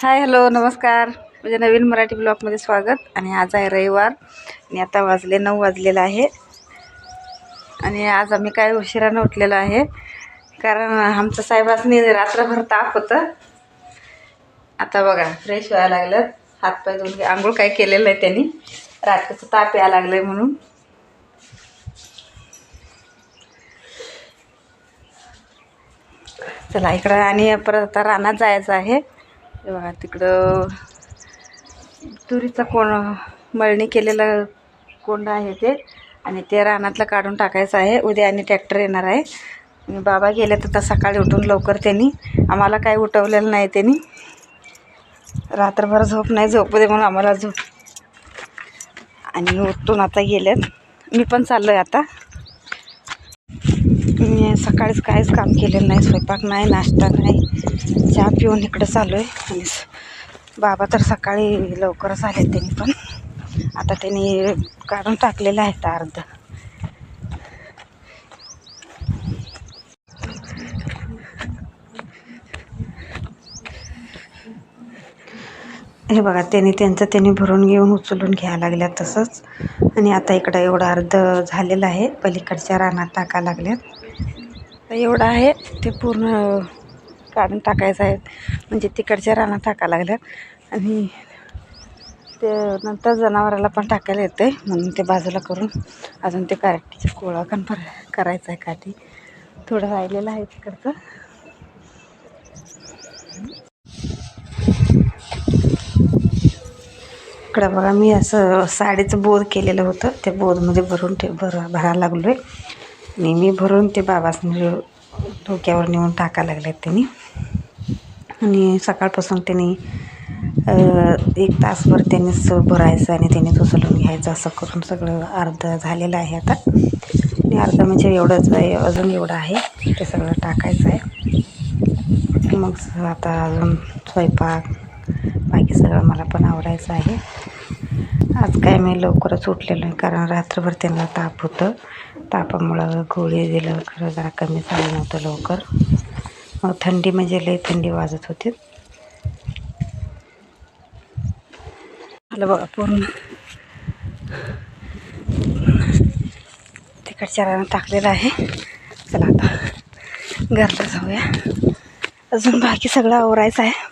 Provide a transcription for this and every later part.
Hi hello नमस्कार. म्हणजे नवीन मराठी ब्लॉगमध्ये स्वागत. आणि आज आहे रविवार. आणि आता वाजले नऊ वाजलेलं आहे. आणि आज आम्ही काय उशिरानं उठलेलो आहे. कारण आमचं साहेबासनी रात्रभर ताप होतं. आता बघा फ्रेश व्हायला लागलं हातपाय धुवून आंघोळ काय केलेलं आहे त्यांनी. रात्रीचं ताप यायला लागलं आहे म्हणून. चला इकडं आणि परत आता रानात जायचं आहे. हे बघा तिकडं तुरीचा कोण मळणी केलेलं कोंड आहे ते. आणि ते रानातलं काढून टाकायचं आहे. उद्या आणि ट्रॅक्टर येणार आहे. बाबा गेले तर आता सकाळी उठून लवकर त्यांनी. आम्हाला काय उठवलेलं नाही त्यांनी. रात्रभर झोप नाही झोपू दे म्हणून आम्हाला झोप. आणि उठून आता गेलेत. मी पण चाललो आहे आता. मी सकाळीच काहीच काम केलेलं नाही स्वयंपाक नाही नाश्ता नाही. चहा पिऊन इकडं चालू आहे. आणि बाबा तर सकाळी लवकरच आले त्यांनी पण. आता त्यांनी काढून टाकलेलं आहे अर्ध. हे बघा त्यांनी त्यांचं त्यांनी भरून घेऊन उचलून घ्यायला लागल्या तसंच. आणि आता इकडं एवढं अर्ध झालेलं आहे. पलीकडच्या रानात टाका लागल्यात. तर एवढं आहे ते पूर्ण काढून टाकायचं आहे. म्हणजे तिकडच्या रानात टाका लागल्यात आणि ते नंतर जनावराला पण टाकायला येतं आहे म्हणून ते बाजूला करून अजून ते काठीचं कोळा पण पर करायचं आहे काठी. थोडं राहिलेलं आहे तिकडचं. इकडं बघा मी असं साडीचं बोर केलेलं होतं. त्या बोरमध्ये भरून ठेव भर भरायला लागलो आहे नेहमी भरून ते बाबासनी डोक्यावर नेऊन टाकायला लागले त्यांनी. आणि सकाळपासून त्यांनी एक तासभर त्यांनीच भरायचं आणि त्यांनीच उचलून घ्यायचं असं करून सगळं अर्ध झालेलं आहे आता. आणि अर्ध म्हणजे एवढंच आहे अजून एवढं आहे. ते सगळं टाकायचं आहे. मग आता अजून स्वयंपाक बाकी सगळं मला पण आवडायचं आहे. आज काय मी लवकरच उठलेलो आहे कारण रात्रभर त्यांना ताप होतं. तापामुळं गोळी दिलं खरं जरा कमी झालं नव्हतं लवकर. मग थंडी म्हणजे लई थंडी वाजत होती. आलं बघा पूर्ण. तिकडच्या रानं टाकलेलं आहे. चला आता घरला जाऊया. अजून बाकी सगळं आवरायचं आहे.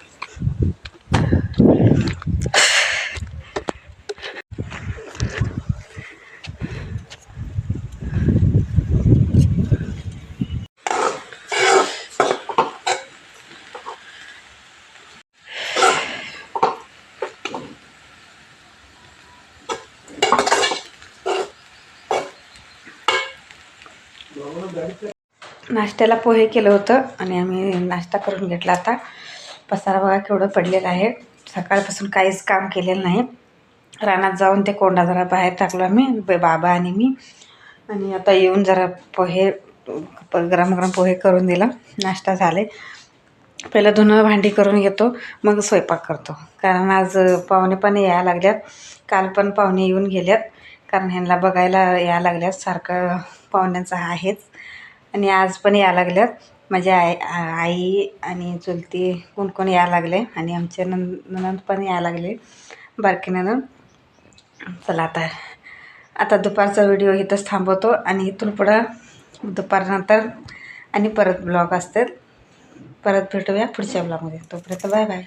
नाश्त्याला पोहे केलं होतं आणि आम्ही नाश्ता करून घेतला आता. पसारा बघा केवढं पडलेलं आहे. सकाळपासून काहीच काम केलेलं नाही. रानात जाऊन ते कोंडा जरा बाहेर टाकलो आम्ही बाबा आणि मी. आणि आता येऊन जरा पोहे गरम गरम पोहे करून दिलं. नाश्ता झाले. पहिलं धुणं भांडी करून घेतो मग स्वयंपाक करतो. कारण आज पाहुणे पण यायला लागल्यात. काल पण पाहुणे येऊन गेल्यात कारण ह्यांना बघायला यायला लागल्यात. सारखं पाहुण्यांचं आहेच आणि आज पण यायला लागल्यात. माझ्या आई आई आणि चुलती कोण कोण यायला लागले आणि आमचे नंद ननंद पण यायला लागले. बारकी ननंद. चला आता आता दुपारचा व्हिडिओ इथंच थांबवतो आणि इथून पुढं दुपारनंतर आणि परत ब्लॉग असतात. परत भेटूया पुढच्या ब्लॉगमध्ये. तोपर्यंत बाय बाय.